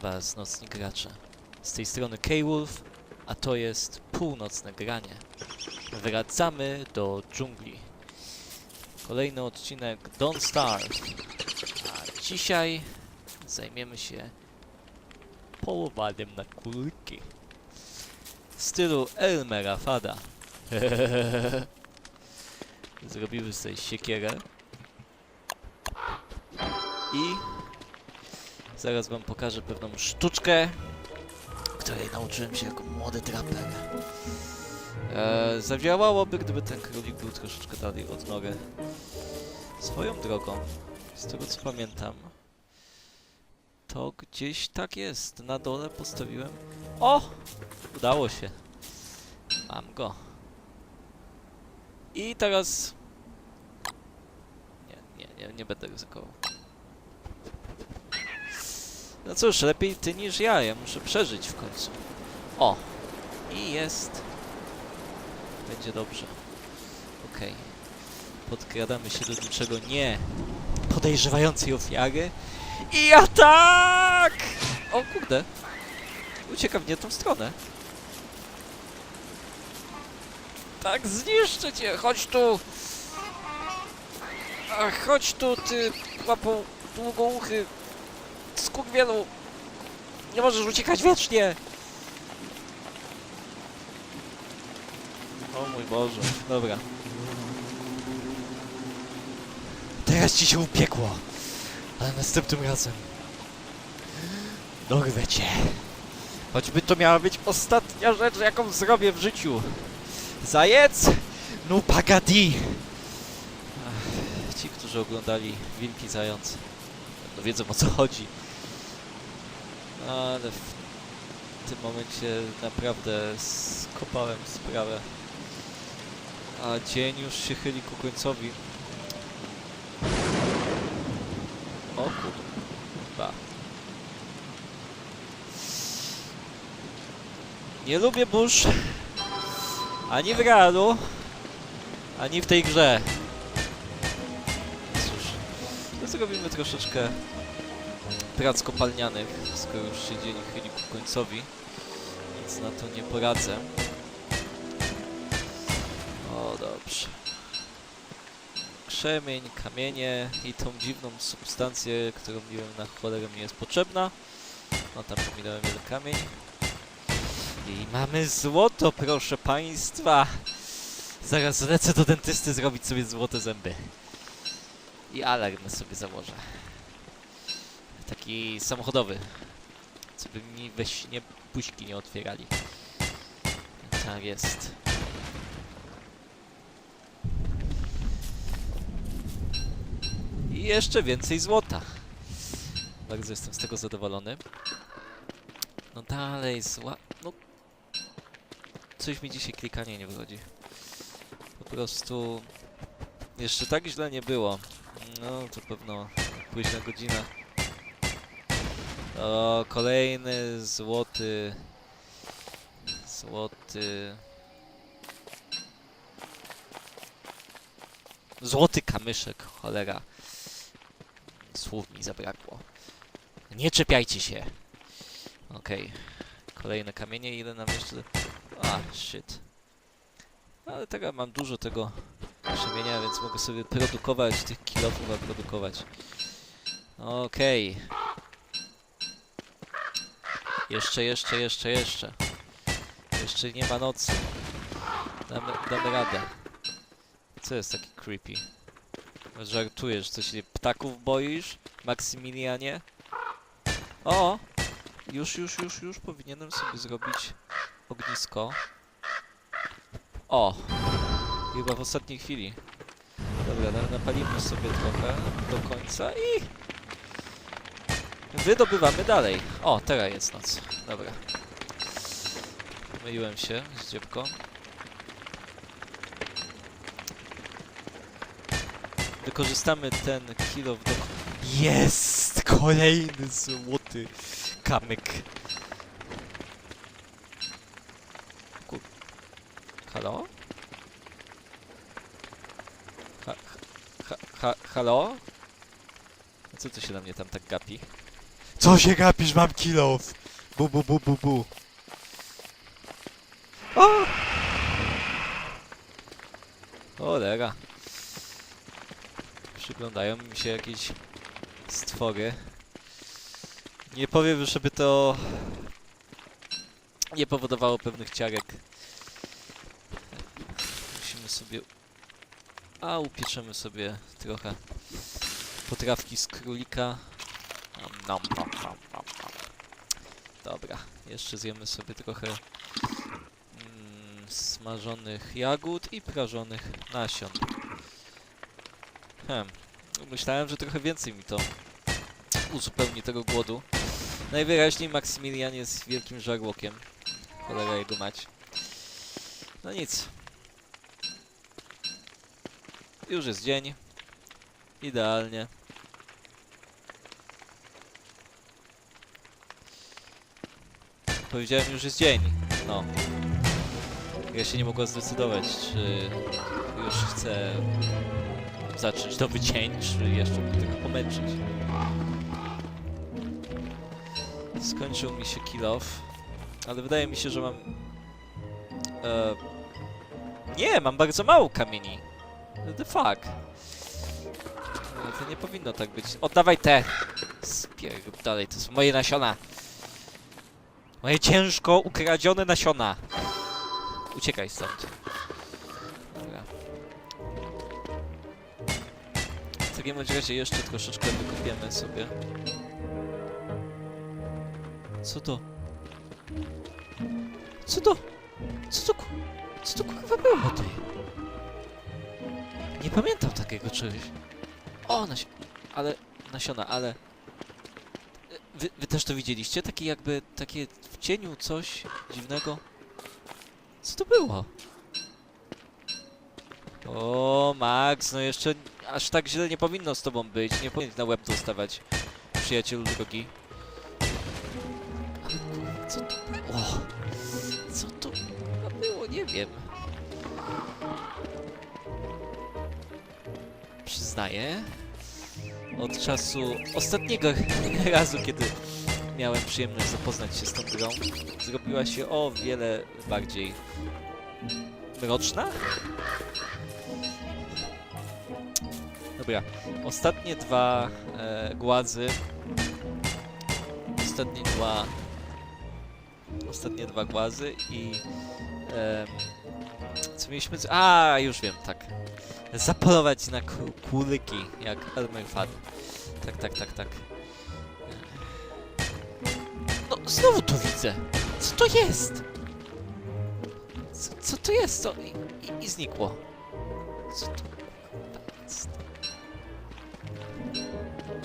Was, nocni gracze. Z tej strony K-Wolf, a to jest północne granie. Wracamy do dżungli. Kolejny odcinek Don't Starve. A dzisiaj zajmiemy się polowaniem na kulki. W stylu Elmera Fada. Zrobimy sobie siekierę. I Zaraz wam pokażę pewną sztuczkę, której nauczyłem się jako młody traper. E, zadziałałoby, gdyby ten królik był troszeczkę dalej od nogę. Swoją drogą, z tego co pamiętam, to gdzieś tak jest. Na dole postawiłem... O! Udało się. Mam go. I teraz... Nie, nie, nie, nie będę ryzykował. No cóż, lepiej ty niż ja, ja muszę przeżyć w końcu. O! I jest. Będzie dobrze. Okej. Podkradamy się do niczego nie podejrzewającej ofiary. I atak! O kurde. Uciekam w nie tą stronę. Tak, zniszczę cię! Chodź tu! Ach, chodź tu, ty łapą długouchy skurwielu! Nie możesz uciekać wiecznie! O mój Boże, dobra. Teraz ci się upiekło, ale następnym razem dorwę cię. Choćby to miała być ostatnia rzecz, jaką zrobię w życiu. Zajec! No pagadi! Ci, którzy oglądali Wilki Zające, no wiedzą o co chodzi. Ale w tym momencie naprawdę skopałem sprawę. A dzień już się chyli ku końcowi. O kurwa. Nie lubię burz. Ani w realu, ani w tej grze. Cóż, zrobimy troszeczkę prac kopalnianych, skoro już się dzień chyli ku końcowi, więc na to nie poradzę. O, dobrze. Krzemień, kamienie i tą dziwną substancję, którą nie wiem na cholerę mi jest potrzebna. No tam pominąłem jeden kamień. I mamy złoto, proszę państwa! Zaraz lecę do dentysty zrobić sobie złote zęby. I alarm sobie założę taki samochodowy. Co by mi we śnie buźki nie otwierali. Tak jest. I jeszcze więcej złota. Bardzo jestem z tego zadowolony. No dalej, zła... No... Coś mi dzisiaj klikanie nie wychodzi. Po prostu... Jeszcze tak źle nie było. No, to pewno późna godzina. O, kolejny złoty. Złoty. Złoty kamyszek, cholera. Słów mi zabrakło. Nie czepiajcie się. Okej. Kolejne kamienie, ile nam jeszcze... A, shit. Ale tego mam dużo tego krzemienia, więc mogę sobie produkować tych kilofów, a produkować. Okej. Jeszcze, jeszcze, jeszcze, jeszcze. Jeszcze nie ma nocy. Damy, damy radę. Co jest taki creepy? Żartujesz, co się ptaków boisz, Maksymilianie? O! Już, już, już, już powinienem sobie zrobić ognisko. O! Chyba w ostatniej chwili. Dobra, na- napalimy sobie trochę do końca i Wydobywamy dalej. O, teraz jest noc. Dobra. Myliłem się z dziebką. Wykorzystamy ten kilo do... Jest! Kolejny złoty kamyk. Ku... Halo? Ha, ha, ha, halo? Co to się na mnie tam tak gapi? Co się gapisz, mam kilof! Bu, bu, bu, bu, bu. O! Cholera. Przyglądają mi się jakieś stwory. Nie powiem, żeby to nie powodowało pewnych ciarek. Musimy sobie... A, upieczemy sobie trochę potrawki z królika. Nam, nam, nam, nam, nam. Dobra, jeszcze zjemy sobie trochę mm, smażonych jagód i prażonych nasion. Hmm, myślałem, że trochę więcej mi to uzupełni tego głodu. Najwyraźniej Maksymilian jest wielkim żarłokiem. Cholera jego mać. No nic. Już jest dzień. Idealnie. Powiedziałem już jest dzień. No. Ja się nie mogła zdecydować, czy już chcę zacząć nowy dzień, czy jeszcze tylko pomęczyć. Skończył mi się kill off, ale wydaje mi się, że mam... E, nie, mam bardzo mało kamieni. The fuck. E, To nie powinno tak być. Oddawaj te! Spierg dalej, to są moje nasiona. Moje ciężko ukradzione nasiona. Uciekaj stąd. Dobra. W takim razie jeszcze troszeczkę wykopiemy sobie. Co to? Co to? Co to. Co to kurwa było ty? Nie pamiętam takiego czegoś. O. Ale... Nasiona, ale... Wy, wy też to widzieliście? Takie jakby... Takie cieniu coś dziwnego? Co to było? O, Max, no jeszcze aż tak źle nie powinno z tobą być. Nie powinien na łeb dostawać, przyjacielu drogi. Co to było? Co to było? Nie wiem. Przyznaję. Od czasu ostatniego razu, kiedy miałem przyjemność zapoznać się z tą grą, zrobiła się o wiele bardziej mroczna. Dobra, ostatnie dwa e, głazy. Ostatnie dwa. Ostatnie dwa głazy i. em, co mieliśmy. A, już wiem, tak. Zapolować na ku- kulyki, jak Elmer Fudd. Tak, tak, tak, tak. No, znowu to widzę. Co to jest? Co, co to jest? To i, i, i znikło. Co to jest?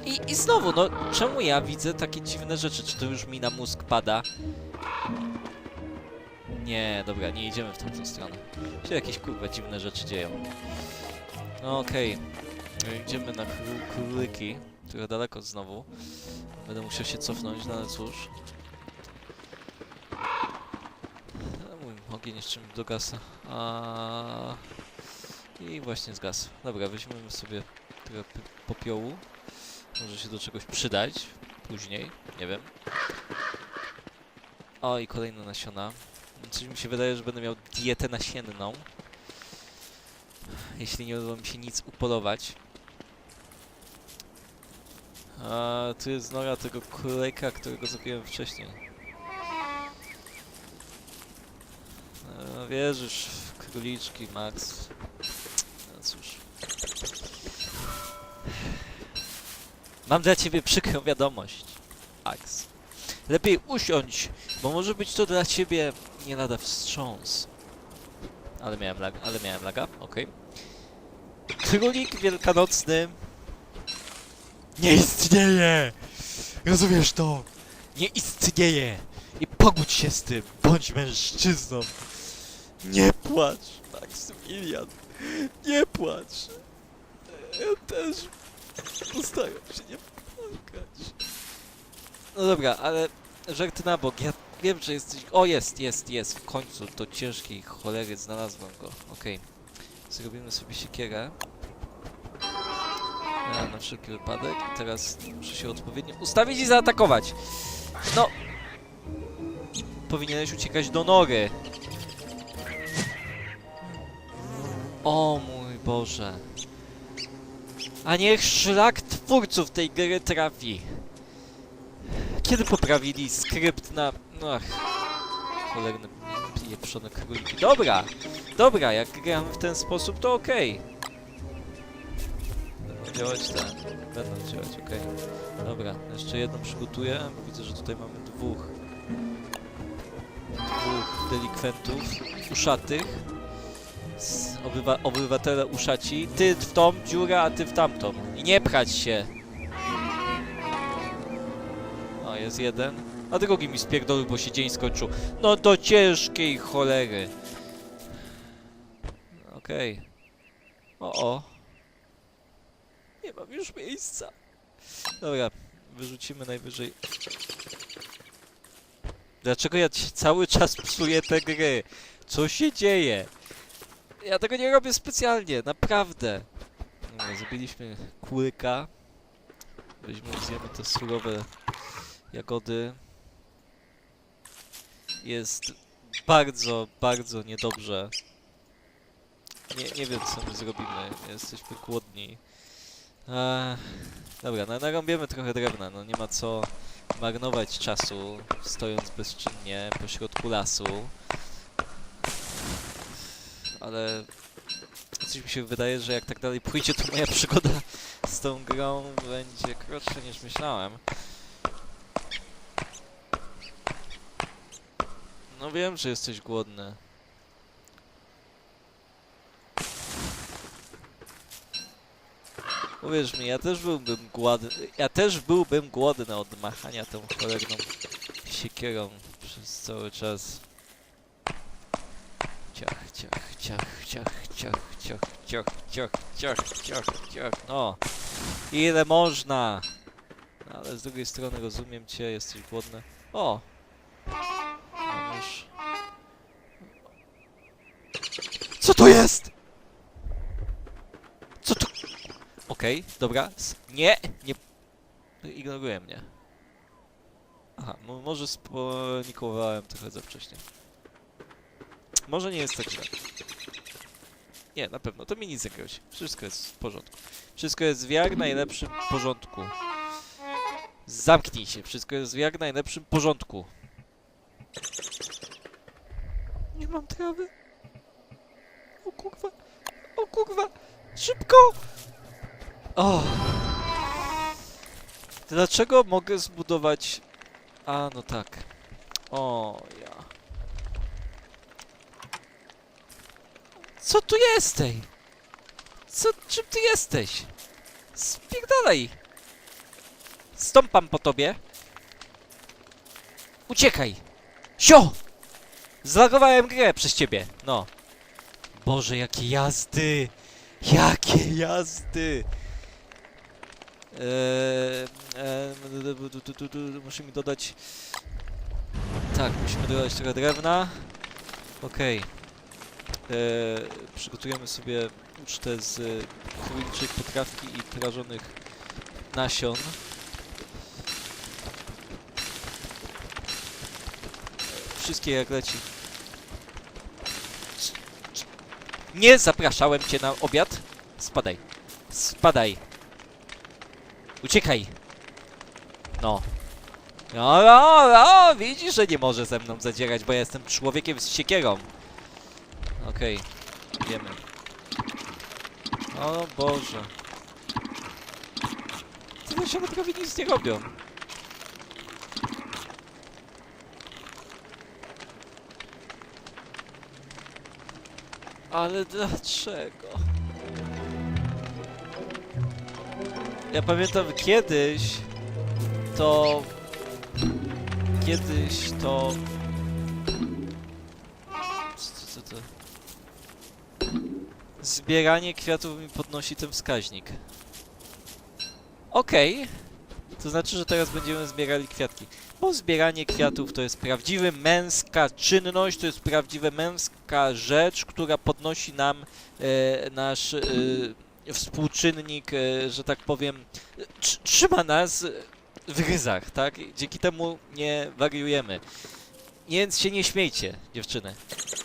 I, I znowu, no, czemu ja widzę takie dziwne rzeczy? Czy to już mi na mózg pada? Nie, dobra, nie idziemy w tamtą stronę. Się jakieś kurwa dziwne rzeczy dzieją. No okej. Idziemy na kró- króliki. Trochę daleko znowu. Będę musiał się cofnąć, no ale cóż. Ogień jeszcze mi dogasa. A... I właśnie zgasł. Dobra, weźmiemy sobie trochę popiołu. Może się do czegoś przydać później, nie wiem. O, i kolejne nasiona. Coś mi się wydaje, że będę miał dietę nasienną. Jeśli nie uda mi się nic upolować. A tu jest nora tego królika, którego zabiłem wcześniej. E, wierzysz w króliczki, Max. No cóż. Mam dla ciebie przykrą wiadomość, Max. Lepiej usiądź, bo może być to dla ciebie nie lada wstrząs. Ale miałem laga, ale miałem laga, okej. Królik wielkanocny nie istnieje! Rozumiesz to? Nie istnieje! I pogódź się z tym! Bądź mężczyzną! Nie płacz, Maksymilian! Nie płacz! Ja też postaram się nie płakać. No dobra, ale żarty na bok, ja wiem, że jesteś... O, jest, jest, jest, w końcu, do ciężkiej cholery znalazłem go, okej. Zrobimy sobie siekierę. Na, na wszelki wypadek. I teraz muszę się odpowiednio ustawić i zaatakować. No! Powinieneś uciekać do nory. O mój Boże. A niech szlak twórców tej gry trafi. Kiedy poprawili skrypt na... No ach, cholerne pieprzone króliki. Dobra, dobra, jak gram w ten sposób, to okej. Będą działać tak. Będą działać, okej. Dobra, jeszcze jedną przygotuję, widzę, że tutaj mamy dwóch... Dwóch delikwentów, uszatych. S- Obywa obywatele uszaci. Ty w tą dziurę, a ty w tamtą. I nie pchać się. O, jest jeden. A drugi mi spierdolił, bo się dzień skończył. No do ciężkiej cholery. Okej. O, o. Nie mam już miejsca. Dobra, wyrzucimy najwyżej. Dlaczego ja cały czas psuję te gry? Co się dzieje? Ja tego nie robię specjalnie, naprawdę. Dobra, zabiliśmy kulka. Weźmy, zjemy te surowe jagody. Jest bardzo, bardzo niedobrze. Nie, nie wiem co my zrobimy, jesteśmy głodni. Eee, dobra, no, narąbiemy trochę drewna, no nie ma co marnować czasu, stojąc bezczynnie pośrodku lasu. Ale coś mi się wydaje, że jak tak dalej pójdzie, to moja przygoda z tą grą będzie krótsza niż myślałem. No wiem, że jesteś głodny. Uwierz mi, ja też byłbym głodny. Ja też byłbym głodny od machania tą cholerną siekierą przez cały czas. Ciach, ciach, ciach, ciach, ciach, ciach, ciach, ciach, ciach, ciach. No. Ile można? Ale z drugiej strony rozumiem cię, jesteś głodny. O! Mam już... Co to jest? Co to? Okej, dobra. S- Nie, nie... Ignoruje mnie. Aha, mo- może spanikowałem trochę za wcześnie. Może nie jest tak źle. Nie, na pewno, to mi nic grozi. Wszystko jest w porządku. Wszystko jest w jak najlepszym porządku. Zamknij się, wszystko jest w jak najlepszym porządku. Nie mam trawy. O kurwa. O kurwa. Szybko! O. Dlaczego mogę zbudować... A, no tak. O, ja. Co tu jesteś? Co, czym ty jesteś? Spierdalaj! Stąpam po tobie. Uciekaj! Sio! Zlagowałem grę przez ciebie, no. Boże, jakie jazdy! Jakie jazdy! Eee, eee, mi dodać... Tak, musimy dodać trochę drewna. Okej. Eee, przygotujemy sobie ucztę z e, króliczej potrawki i prażonych nasion. Wszystkie jak leci. Nie zapraszałem cię na obiad. Spadaj. Spadaj. Uciekaj. No. No, no, no, widzisz, że nie może ze mną zadzierać, bo ja jestem człowiekiem z siekierą. Okej, wiemy. O Boże. Te nasiona prawie nic nie robią. Ale dlaczego? Ja pamiętam kiedyś to... Kiedyś to... Zbieranie kwiatów mi podnosi ten wskaźnik. Okej. To znaczy, że teraz będziemy zbierali kwiatki. Bo zbieranie kwiatów to jest prawdziwa męska czynność, to jest prawdziwa męska rzecz, która podnosi nam e, nasz e, współczynnik, e, że tak powiem, tr- trzyma nas w ryzach, tak? Dzięki temu nie wariujemy. Więc się nie śmiejcie, dziewczyny.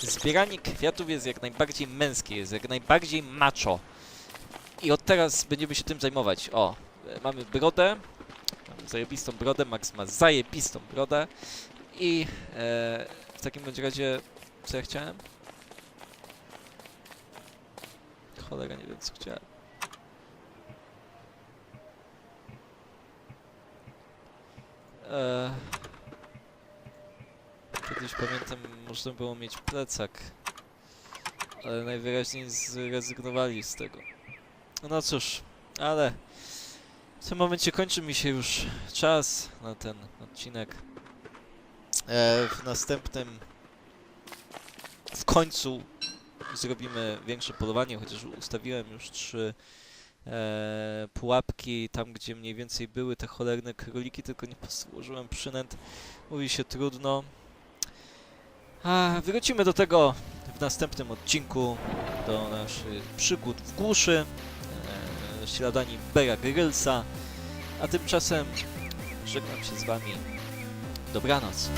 Zbieranie kwiatów jest jak najbardziej męskie, jest jak najbardziej macho. I od teraz będziemy się tym zajmować. O, e, mamy brodę. Mamy zajebistą brodę, Max ma zajebistą brodę. I e, w takim bądź razie, co ja chciałem? Cholera, nie wiem co chciałem. Eee, kiedyś pamiętam, można było mieć plecak, ale najwyraźniej zrezygnowali z tego. No cóż, ale w tym momencie kończy mi się już czas na ten odcinek. E, w następnym w końcu zrobimy większe polowanie, chociaż ustawiłem już trzy e, pułapki tam, gdzie mniej więcej były te cholerne króliki, tylko nie posłużyłem przynęt. Mówi się trudno. Wrócimy do tego w następnym odcinku, do naszych przygód w głuszy, e, śladami Bera Grylsa, a tymczasem żegnam się z wami. Dobranoc.